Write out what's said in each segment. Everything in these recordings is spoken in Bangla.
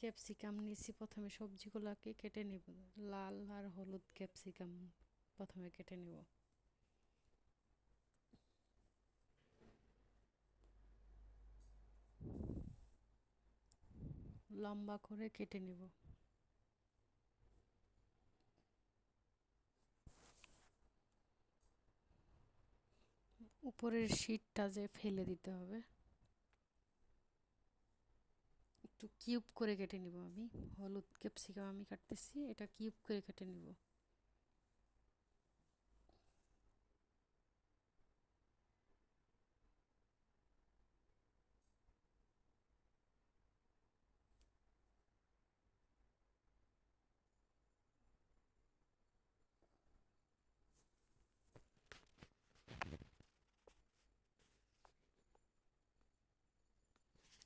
ক্যাপসিকাম নিয়েছি প্রথমে সবজিগুলোকে কেটে নেব। লাল আর হলুদ ক্যাপসিকাম প্রথমে কেটে নেব। লম্বা করে কেটে নেব। উপরের শীটটা যে ফেলে দিতে হবে। একটু কিউব করে কেটে নিব আমি। হলুদ ক্যাপসিকাম আমি কাটতেছি, এটা কিউব করে কেটে নিব।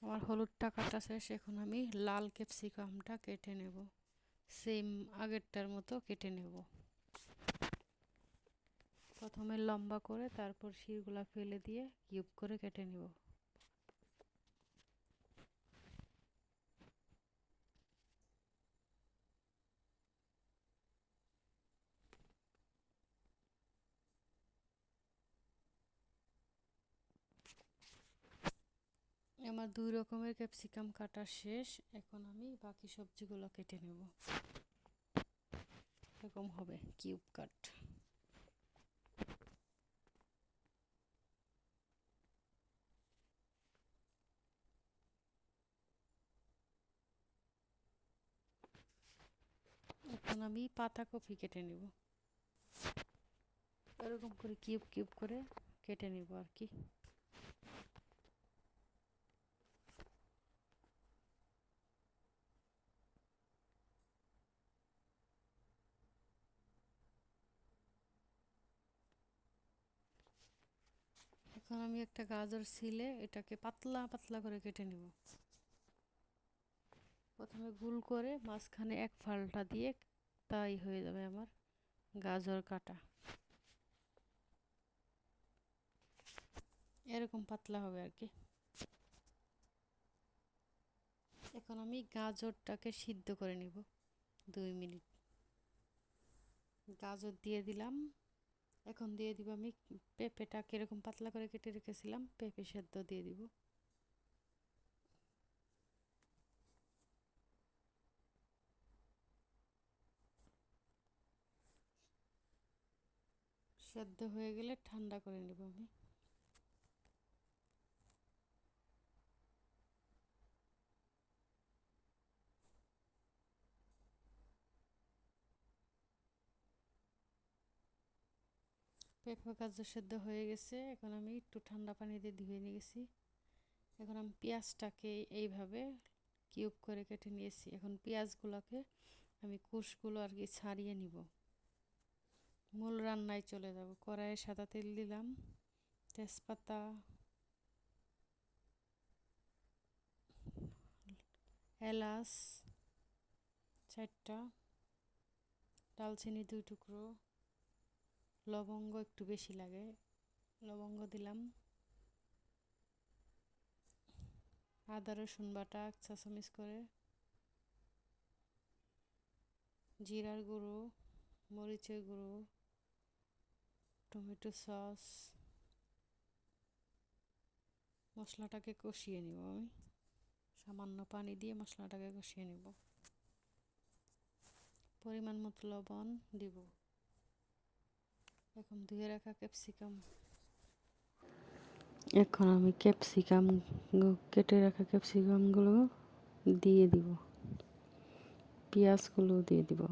আমার হলুদটা কাটা শেষ, এখন আমি লাল ক্যাপসিকামটা কেটে নেব। সেম আগেরটার মতো কেটে নেব। প্রথমে লম্বা করে, তারপর শিরগুলা ফেলে দিয়ে কিউব করে কেটে নেব। আমার দুই রকমের ক্যাপসিকাম কাটা শেষ। এখন আমি বাকি সবজিগুলো কেটে নেব। এরকম হবে কিউব কাট। এখন আমি পাতা কপি কেটে নেব। এরকম করে কিউব কিউব করে কেটে নেব আর কি। এখন আমি একটা গাজর ছিলে, এটাকে পাতলা পাতলা করে কেটে নেব। প্রথমে গুল করে মাঝখানে এক ফালটা দিয়ে তাই হয়ে যাবে আমার গাজর কাটা। এরকম পাতলা হবে আর কি। এখন আমি গাজরটাকে সিদ্ধ করে নিব দুই মিনিট। গাজর দিয়ে দিলাম। এখন দিয়ে দিব আমি পেঁপেটা কীরকম পাতলা করে কেটে রেখেছিলাম, পেঁপে সেদ্ধ দিয়ে দিব। সেদ্ধ হয়ে গেলে ঠান্ডা করে নেব আমি। পেঁপে গাজর সেদ্ধ হয়ে গেছে। এখন আমি একটু ঠান্ডা পানি দিয়ে ধুয়ে নিয়ে গেছি। এখন আমি পেঁয়াজটাকে এইভাবে কিউব করে কেটে নিয়েছি। এখন পেঁয়াজগুলোকে আমি কুশগুলো আর কি ছাড়িয়ে নিব। মূল রান্নায় চলে যাব। কড়াইয়ে সাদা তেল দিলাম, তেজপাতা, এলাচ, চারটা, ডালচিনি দুই টুকরো লবঙ্গ একটু বেশি লাগে। লবঙ্গ দিলাম। আদা, রসুন বাটা এক চা চামচ করে। জিরার গুঁড়ো, মরিচের গুঁড়ো, টমেটো সস। মশলাটাকে কষিয়ে নিব আমি। সামান্য পানি দিয়ে মশলাটাকে কষিয়ে নিব। পরিমাণ মতো লবণ দিব। এখন ধুয়ে রাখা ক্যাপসিকাম। এখন আমি ক্যাপসিকাম কেটে রাখা ক্যাপসিকামগুলো দিয়ে দিব। পেঁয়াজগুলো দিয়ে দিব।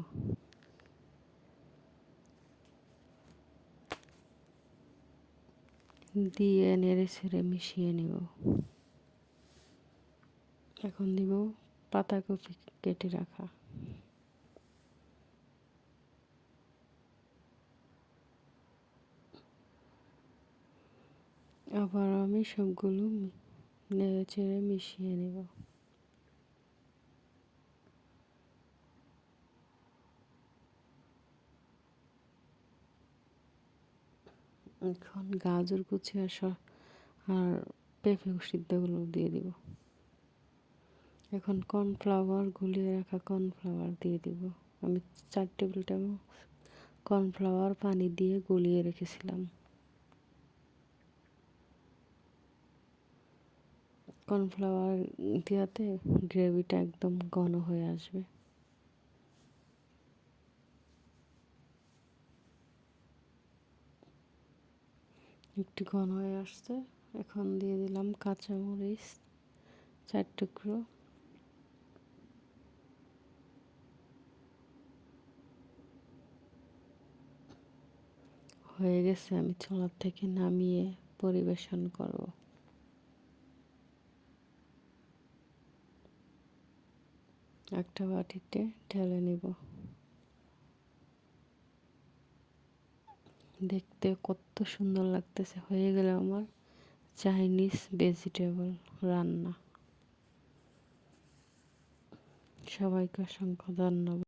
দিয়ে নেড়ে ছেড়ে মিশিয়ে নেব। এখন দিব পাতাকপি কেটে রাখা। আবার আমি সবগুলো নেড়ে চেড়ে মিশিয়ে নেব। এখন গাজর কুচি আর আর পেঁপে সিদ্ধগুলো দিয়ে দিব। এখন কর্নফ্লাওয়ার গুলিয়ে রাখা কর্নফ্লাওয়ার দিয়ে দিব। আমি চার টেবিল চামচ কর্নফ্লাওয়ার পানি দিয়ে গুলিয়ে রেখেছিলাম। কর্নফ্লাওয়ার দেওয়াতে গ্রেভিটা একদম ঘন হয়ে আসবে। একটু ঘন হয়ে আসছে। এখন দিয়ে দিলাম কাঁচামরিচ, চার টুকরো। হয়ে গেছে, আমি চলার থেকে নামিয়ে পরিবেশন করব। একটা বাটিতে ঢেলে নিব। দেখতে কত সুন্দর লাগতেছে, হয়ে গেল আমার চাইনিজ ভেজিটেবল রান্না। সবাইকে অসংখ্য ধন্যবাদ।